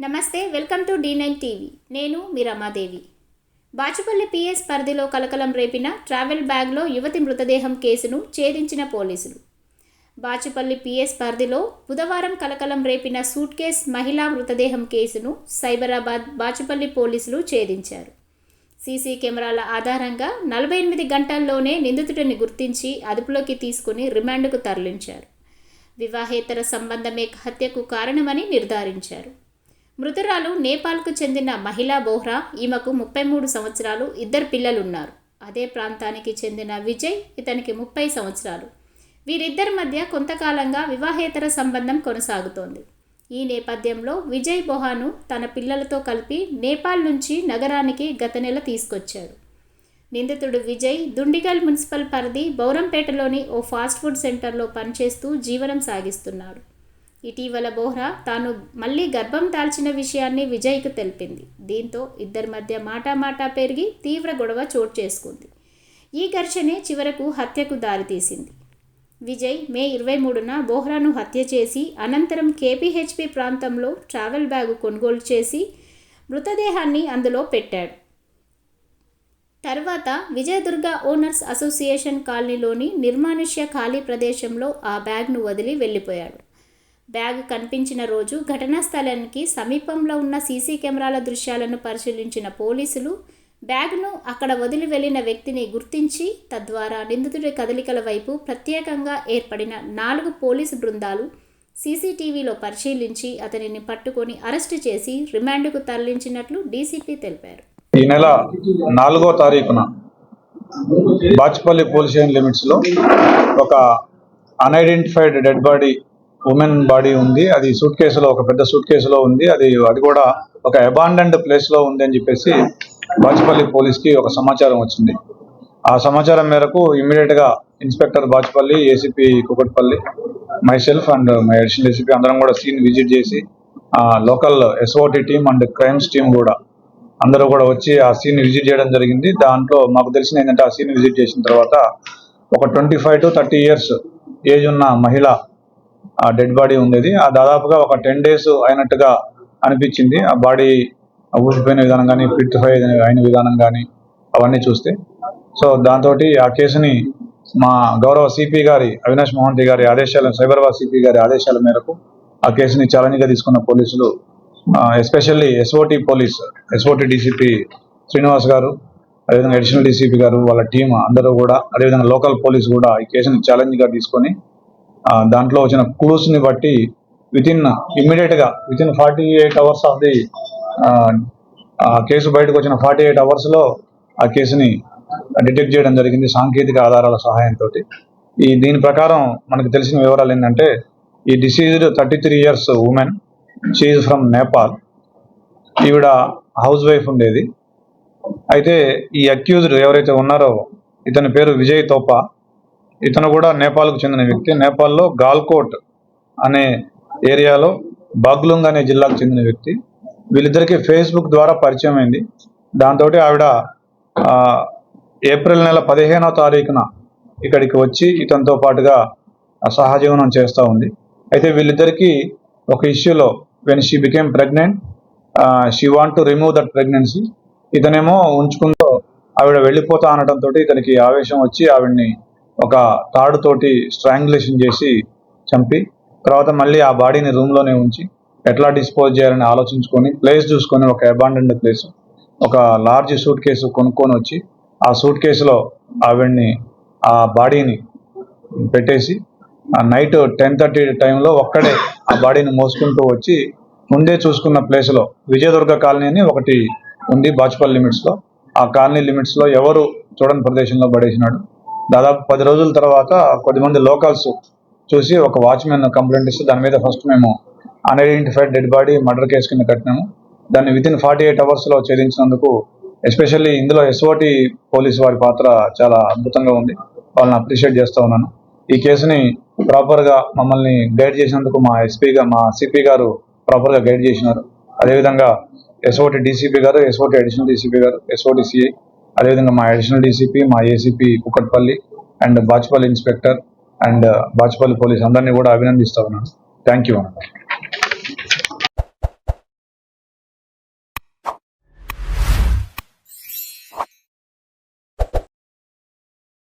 నమస్తే welcome to D nine TV. నేను మీ రమాదేవి. బాచుపల్లి పిఎస్ పరిధిలో కలకలం రేపిన ట్రావెల్ బ్యాగ్లో యువతి మృతదేహం కేసును ఛేదించిన పోలీసులు. బాచుపల్లి పిఎస్ పరిధిలో బుధవారం కలకలం రేపిన సూట్ కేస్ మహిళా మృతదేహం కేసును సైబరాబాద్ బాచుపల్లి పోలీసులు ఛేదించారు. సీసీ కెమెరాల ఆధారంగా నలభై ఎనిమిది గంటల్లోనే నిందితుడిని గుర్తించి అదుపులోకి తీసుకుని రిమాండ్కు తరలించారు. వివాహేతర సంబంధమే హత్యకు కారణమని నిర్ధారించారు. మృతురాలు నేపాల్కు చెందిన మహిళా బోహ్రా. ఈమెకు ముప్పై మూడు సంవత్సరాలు. ఇద్దరు పిల్లలున్నారు. అదే ప్రాంతానికి చెందిన విజయ్ ఇతనికి ముప్పై సంవత్సరాలు. వీరిద్దరి మధ్య కొంతకాలంగా వివాహేతర సంబంధం కొనసాగుతోంది. ఈ నేపథ్యంలో విజయ్ బొహాను తన పిల్లలతో కలిపి నేపాల్ నుంచి నగరానికి గత నెల తీసుకొచ్చాడు నిందితుడు విజయ్ దుండిగల్ మున్సిపల్ పరిధి బౌరంపేటలోని ఓ ఫాస్ట్ ఫుడ్ సెంటర్లో పనిచేస్తూ జీవనం సాగిస్తున్నాడు. ఇటీవల బోహ్రా తాను మళ్ళీ గర్భం దాల్చిన విషయాన్ని విజయ్కు తెలిపింది. దీంతో ఇద్దరి మధ్య మాటామాటా పెరిగి తీవ్ర గొడవ చోటు చేసుకుంది. ఈ ఘర్షణే చివరకు హత్యకు దారితీసింది. విజయ్ మే ఇరవై మూడున బోహ్రాను హత్య చేసి అనంతరం కేపీహెచ్పి ప్రాంతంలో ట్రావెల్ బ్యాగు కొనుగోలు చేసి మృతదేహాన్ని అందులో పెట్టాడు. తర్వాత విజయదుర్గ ఓనర్స్ అసోసియేషన్ కాలనీలోని నిర్మానుష్య ఖాళీ ప్రదేశంలో ఆ బ్యాగ్ను వదిలి వెళ్ళిపోయాడు. బ్యాగ్ కనిపించిన రోజు ఘటనా స్థలానికి సమీపంలో ఉన్న సీసీ కెమెరాల దృశ్యాలను పరిశీలించిన పోలీసులు బ్యాగ్ను అక్కడ వదిలి వెళ్ళిన వ్యక్తిని గుర్తించి తద్వారా నిందితుడి కదలికల వైపు ప్రత్యేకంగా ఏర్పడిన నాలుగు పోలీసు బృందాలు సీసీటీవీలో పరిశీలించి అతనిని పట్టుకొని అరెస్టు చేసి రిమాండ్కు తరలించినట్లు డీసీపీ తెలిపారు. ఈ నెల నాలుగో తారీఖున బాచ్పల్లి పోలీస్ స్టేషన్ ఒక unidentified dead body women body ఉంది అది సూట్ కేసులో ఒక పెద్ద సూట్ కేసులో ఉంది అది అది కూడా ఒక అబాండెంట్ ప్లేస్లో ఉంది అని చెప్పేసి బాచ్పల్లి పోలీస్కి ఒక సమాచారం వచ్చింది. ఆ సమాచారం మేరకు ఇమ్మీడియట్గా inspector Bachupally ACP Kukatpally myself and my additional ACP అందరం కూడా సీన్ విజిట్ చేసి local SOT team and crimes team కూడా అందరూ కూడా వచ్చి ఆ సీన్ విజిట్ చేయడం జరిగింది. దాంట్లో మాకు తెలిసిన ఏంటంటే ఆ సీన్ విజిట్ చేసిన తర్వాత ఒక twenty five to thirty years age ఉన్న మహిళ డెడ్ బాడీ ఉండేది. ఆ దాదాపుగా ఒక టెన్ డేస్ అయినట్టుగా అనిపించింది. ఆ బాడీ ఊసిపోయిన విధానం కానీ ఫిట్ఫై అయిన విధానం కానీ అవన్నీ చూస్తే. సో దాంతో ఆ కేసుని మా గౌరవ సిపి గారి అవినాష్ మోహంతి గారి ఆదేశాల సైబరాబాద్ సిపి గారి ఆదేశాల మేరకు ఆ కేసుని ఛాలెంజ్గా తీసుకున్న పోలీసులు especially SOT police SOT DCP Srinivas garu అదేవిధంగా అడిషనల్ డీసీపీ గారు వాళ్ళ టీం అందరూ కూడా అదేవిధంగా లోకల్ పోలీస్ కూడా ఈ కేసుని ఛాలెంజ్గా తీసుకొని దాంట్లో వచ్చిన క్లూస్ని బట్టి వితిన్ ఇమ్మీడియట్గా within forty eight hours of the case బయటకు వచ్చిన ఫార్టీ ఎయిట్ అవర్స్లో ఆ కేసుని డిటెక్ట్ చేయడం జరిగింది సాంకేతిక ఆధారాల సహాయంతో ఈ దీని ప్రకారం మనకు తెలిసిన వివరాలు ఏంటంటే ఈ deceased thirty three years women she from Nepal ఈవిడ హౌస్ వైఫ్ ఉండేది. అయితే ఈ అక్యూజ్డ్ ఎవరైతే ఉన్నారో ఇతని పేరు విజయ్ తోపా. ఇతను కూడా నేపాల్కు చెందిన వ్యక్తి. నేపాల్లో గాల్కోట్ అనే ఏరియాలో బాగ్లుంగ్ అనే జిల్లాకు చెందిన వ్యక్తి. వీళ్ళిద్దరికీ ఫేస్బుక్ ద్వారా పరిచయం అయింది. దాంతో ఆవిడ ఏప్రిల్ నెల పదిహేనో తారీఖున ఇక్కడికి వచ్చి ఇతనితో పాటుగా సహజీవనం చేస్తూ ఉంది. అయితే వీళ్ళిద్దరికీ ఒక ఇష్యూలో when she became pregnant she want to remove that pregnancy ఇతనేమో ఉంచుకుందో ఆవిడ వెళ్ళిపోతా అనడంతో ఇతనికి ఆవేశం వచ్చి ఆవిడ్ని ఒక తాడుతోటి స్ట్రాంగులేషన్ చేసి చంపి తర్వాత మళ్ళీ ఆ బాడీని రూమ్లోనే ఉంచి ఎట్లా డిస్పోజ్ చేయాలని ఆలోచించుకొని ప్లేస్ చూసుకొని ఒక అబాండెంట్ ప్లేస్ ఒక లార్జ్ సూట్ కేసు కొనుక్కొని వచ్చి ఆ సూట్ కేసులో ఆవిడ్ని ఆ బాడీని పెట్టేసి ఆ నైట్ టెన్ థర్టీ టైంలో ఒక్కడే ఆ బాడీని మోసుకుంటూ వచ్చి ముందే చూసుకున్న ప్లేస్లో విజయదుర్గ కాలనీ అని ఒకటి ఉంది బాజ్పల్ లిమిట్స్లో ఆ కాలనీ లిమిట్స్లో ఎవరు చూడని ప్రదేశంలో పడేసినాడు? దాదాపు పది రోజుల తర్వాత కొద్దిమంది లోకల్స్ చూసి ఒక వాచ్మెన్ కంప్లైంట్ ఇస్తే దాని మీద ఫస్ట్ మేము unidentified dead body murder case కింద కట్టినాము. దాన్ని విత్ ఇన్ ఫార్టీ ఎయిట్ అవర్స్లో ఛేదించినందుకు ఎస్పెషల్లీ ఇందులో ఎస్ఓటి పోలీస్ వారి పాత్ర చాలా అద్భుతంగా ఉంది. వాళ్ళని అప్రిషియేట్ చేస్తూ ఉన్నాను. ఈ కేసుని ప్రాపర్గా మమ్మల్ని గైడ్ చేసినందుకు మా ఎస్పీగా మా సిపి గారు ప్రాపర్గా గైడ్ చేసినారు. అదేవిధంగా SOT DCP garu SOT additional DCP garu SOT CI అదేవిధంగా మా అడిషనల్ డీసీపీ మా ACP Kukatpally and Bachupally inspector and Bachupally police అందరినీ కూడా అభినందిస్తా ఉన్నాను. Thank you